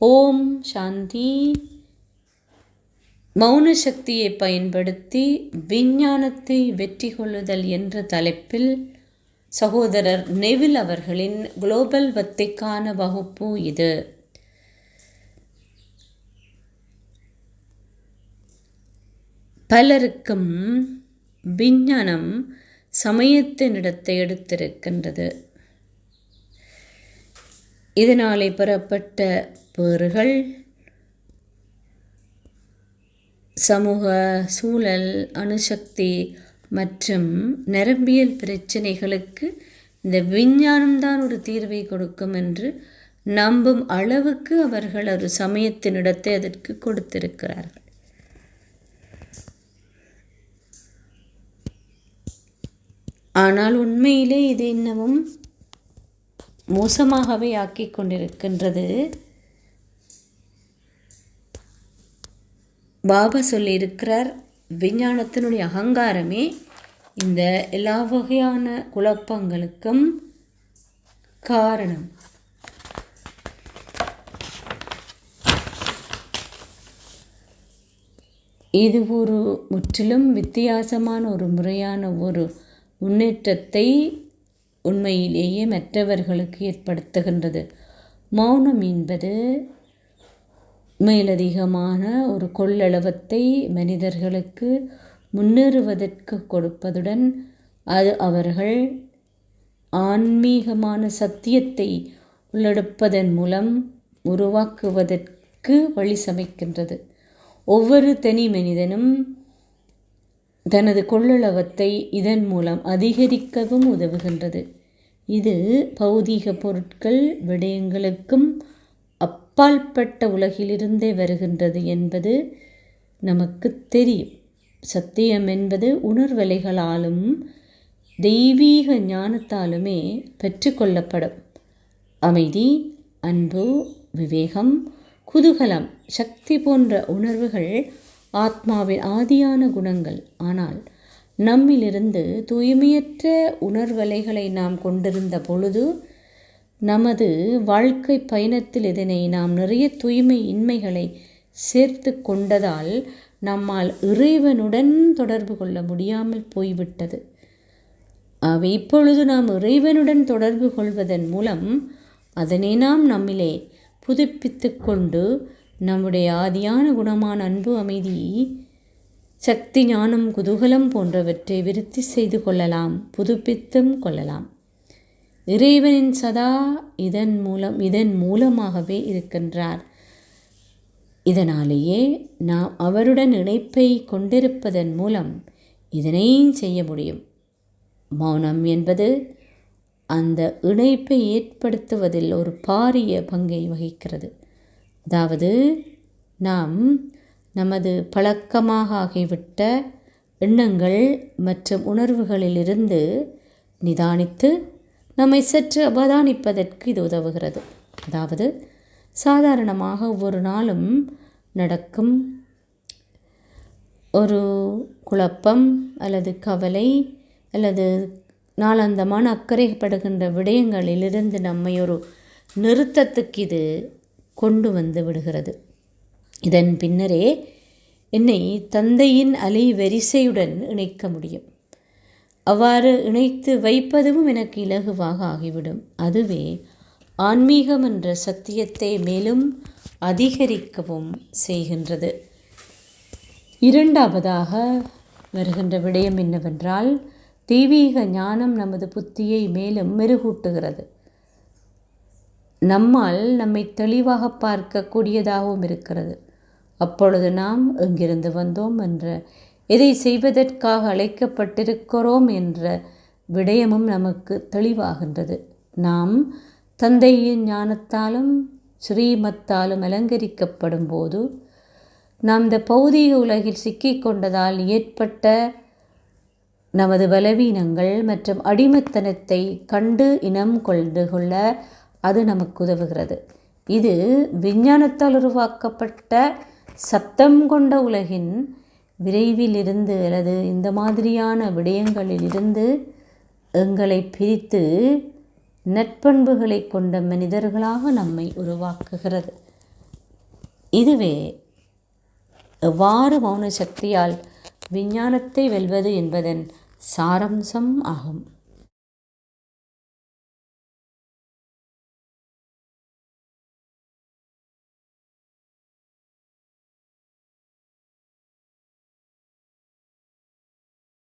ஓம் சாந்தி. மௌன சக்தியை பயன்படுத்தி விஞ்ஞானத்தை வெற்றி கொள்ளுதல் என்ற தலைப்பில் சகோதரர் நெவில் அவர்களின் குளோபல் வத்திக்கான வகுப்பு இது. பலருக்கும் விஞ்ஞானம் சமயத்தினிடத்தை எடுத்திருக்கின்றது. இதனாலே பெறப்பட்ட பேறுகள் சமூக சூழல் அணுசக்தி மற்றும் நரம்பியல் பிரச்சனைகளுக்கு இந்த விஞ்ஞானம்தான் ஒரு தீர்வை கொடுக்கும் என்று நம்பும் அளவுக்கு அவர்கள் ஒரு சமயத்தினிடத்தை அதற்கு கொடுத்திருக்கிறார்கள். ஆனால் உண்மையிலே இது இன்னமும் மோசமாகவே ஆக்கி கொண்டிருக்கின்றது. பாபா சொல்லியிருக்கிறார் விஞ்ஞானத்தினுடைய அகங்காரமே இந்த எல்லா வகையான குழப்பங்களுக்கும் காரணம். இது ஒரு முற்றிலும் வித்தியாசமான ஒரு முறையான ஒரு முன்னேற்றத்தை உண்மையிலேயே மற்றவர்களுக்கு ஏற்படுத்துகின்றது. மௌனம் என்பது மேலதிகமான ஒரு கொள்ளளவத்தை மனிதர்களுக்கு முன்னேறுவதற்கு கொடுப்பதுடன் அது அவர்கள் ஆன்மீகமான சத்தியத்தை உள்ளெடுப்பதன் மூலம் உருவாக்குவதற்கு வழி சமைக்கின்றது. ஒவ்வொரு தனி மனிதனும் தனது கொள்ளளவத்தை இதன் மூலம் அதிகரிக்கவும் உதவுகின்றது. இது பௌதீக பொருட்கள் விடயங்களுக்கும் அப்பால்பட்ட உலகிலிருந்தே வருகின்றது என்பது நமக்கு தெரியும். சத்தியம் என்பது உணர்வலைகளாலும் தெய்வீக ஞானத்தாலுமே பெற்றுக்கொள்ளப்படும். அமைதி அன்பு விவேகம் குதூகலம் சக்தி போன்ற உணர்வுகள் ஆத்மாவின் ஆதியான குணங்கள். ஆனால் நம்மிலிருந்து தூய்மையற்ற உணர்வலைகளை நாம் கொண்டிருந்த பொழுது நமது வாழ்க்கை பயணத்தில் இதனை நாம் நிறைய தூய்மை இன்மைகளை சேர்த்து கொண்டதால் நம்மால் இறைவனுடன் தொடர்பு கொள்ள முடியாமல் போய்விட்டது. அவை இப்பொழுது நாம் இறைவனுடன் தொடர்பு கொள்வதன் மூலம் அதனை நாம் நம்மிலே புதுப்பித்து கொண்டு நம்முடைய ஆதியான குணமான அன்பு அமைதி சக்தி ஞானம் குதூகலம் போன்றவற்றை விருத்தி செய்து கொள்ளலாம் புதுப்பித்தும் கொள்ளலாம். இறைவனின் சதா இதன் மூலம் இதன் மூலமாகவே இருக்கின்றார். இதனாலேயே நாம் அவருடன் இணைப்பை கொண்டிருப்பதன் மூலம் இதனை செய்ய முடியும். மௌனம் என்பது அந்த இணைப்பை ஏற்படுத்துவதில் ஒரு பாரிய பங்கை வகிக்கிறது. அதாவது நாம் நமது பழக்கமாக ஆகிவிட்ட எண்ணங்கள் மற்றும் உணர்வுகளிலிருந்து நிதானித்து நம்மை சற்று அவதானிப்பதற்கு இது உதவுகிறது. அதாவது சாதாரணமாக ஒவ்வொரு நாளும் நடக்கும் ஒரு குழப்பம் அல்லது கவலை அல்லது நாளாந்தமான அக்கறைப்படுகின்ற விடயங்களிலிருந்து நம்மை ஒரு நிறுத்தத்துக்கு இது கொண்டு வந்து விடுகிறது. இதன் பின்னரே என்னை தந்தையின் அலை வரிசையுடன் இணைக்க முடியும். அவ்வாறு இணைத்து வைப்பதும் எனக்கு இலகுவாக ஆகிவிடும். அதுவே ஆன்மீகம் என்ற சத்தியத்தை மேலும் அதிகரிக்கவும் செய்கின்றது. இரண்டாவதாக வருகின்ற விடயம் என்னவென்றால் தெய்வீக ஞானம் நமது புத்தியை மேலும் மெருகூட்டுகிறது. நம்மால் நம்மை தெளிவாக பார்க்கக்கூடியதாகவும் இருக்கிறது. அப்பொழுது நாம் எங்கிருந்து வந்தோம் என்ற எதை செய்வதற்காக அழைக்கப்பட்டிருக்கிறோம் என்ற விடயமும் நமக்கு தெளிவாகின்றது. நாம் தந்தையின் ஞானத்தாலும் ஸ்ரீமத்தாலும் அலங்கரிக்கப்படும் போது நாம் இந்த பௌதீக உலகில் சிக்கிக்கொண்டதால் ஏற்பட்ட நமது பலவீனங்கள் மற்றும் அடிமைத்தனத்தை கண்டு இனம் கொண்டு கொள்ள அது நமக்கு உதவுகிறது. இது விஞ்ஞானத்தால் உருவாக்கப்பட்ட சத்தம் கொண்ட உலகின் விரைவிலிருந்து அல்லது இந்த மாதிரியான விடயங்களிலிருந்து எங்களை பிரித்து நற்பண்புகளை கொண்ட மனிதர்களாக நம்மை உருவாக்குகிறது. இதுவே எவ்வாறு மௌன சக்தியால் விஞ்ஞானத்தை வெல்வது என்பதன் சாரம்சம் ஆகும்.